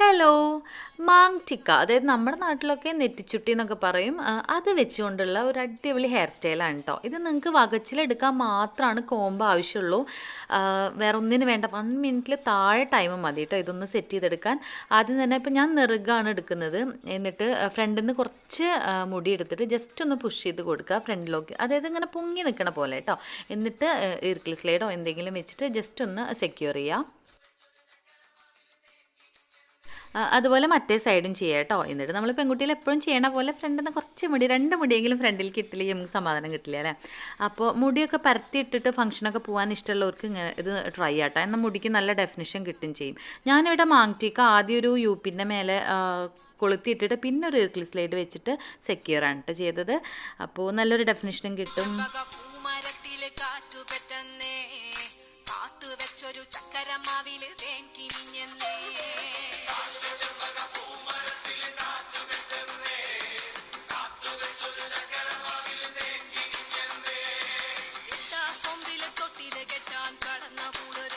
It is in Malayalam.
ഹലോ മാങ് ടിക്ക അതായത് നമ്മുടെ നാട്ടിലൊക്കെ നെറ്റിച്ചുട്ടി എന്നൊക്കെ പറയും. അത് വെച്ചുകൊണ്ടുള്ള ഒരു അടിപൊളി ഹെയർ സ്റ്റൈലാണ് കേട്ടോ ഇത് നിങ്ങൾക്ക് വകച്ചിലെടുക്കാൻ മാത്രമാണ് കോമ്പ് ആവശ്യമുള്ളൂ. വേറെ ഒന്നിന് വേണ്ട വൺ മിനിറ്റിൽ താഴെ ടൈം മതി കേട്ടോ ഇതൊന്ന് സെറ്റ് ചെയ്തെടുക്കാൻ. ആദ്യം തന്നെ ഇപ്പം ഞാൻ നെറുകാണ് എടുക്കുന്നത്. എന്നിട്ട് ഫ്രണ്ടിൽ നിന്ന് കുറച്ച് മുടി എടുത്തിട്ട് ജസ്റ്റ് ഒന്ന് പുഷ് ചെയ്ത് കൊടുക്കുക ഫ്രണ്ടിലേക്ക് അതായത് ഇങ്ങനെ പൊങ്ങി നിൽക്കണ പോലെ കേട്ടോ എന്നിട്ട് ഇർക്കിൾ സ്ലൈഡോ എന്തെങ്കിലും വെച്ചിട്ട് ജസ്റ്റ് ഒന്ന് സെക്യൂർ ചെയ്യുക അതുപോലെ മറ്റേ സൈഡും ചെയ്യാം കേട്ടോ എന്നിട്ട് നമ്മൾ പെൺകുട്ടികൾ എപ്പോഴും ചെയ്യണ പോലെ ഫ്രണ്ടിൽ നിന്ന് കുറച്ച് മുടി രണ്ട് മുടിയെങ്കിലും ഫ്രണ്ടിൽ കിട്ടില്ലെങ്കിൽ നമുക്ക് സമാധാനം കിട്ടില്ല അല്ലേ? അപ്പോൾ മുടിയൊക്കെ പരത്തി ഇട്ടിട്ട് ഫംഗ്ഷനൊക്കെ പോകാൻ ഇഷ്ടമുള്ളവർക്ക് ഇങ്ങനെ ഇത് ട്രൈ ആട്ടോ എന്നാൽ മുടിക്ക് നല്ല ഡെഫിനിഷൻ കിട്ടും ചെയ്യും. ഞാനിവിടെ മാങ്ടീക്ക് ആദ്യം ഒരു യൂപ്പിന്റെ മേലെ കൊളുത്തിയിട്ടിട്ട് പിന്നെ ഒരു ഇർക്കിൾ സ്ലൈഡ് വെച്ചിട്ട് സെക്യൂർ ആണ് കേട്ടോ ചെയ്തത്. അപ്പോൾ നല്ലൊരു ഡെഫിനിഷനും കിട്ടും. തേൻ കെട്ടാൻ കടന്ന കൂടെ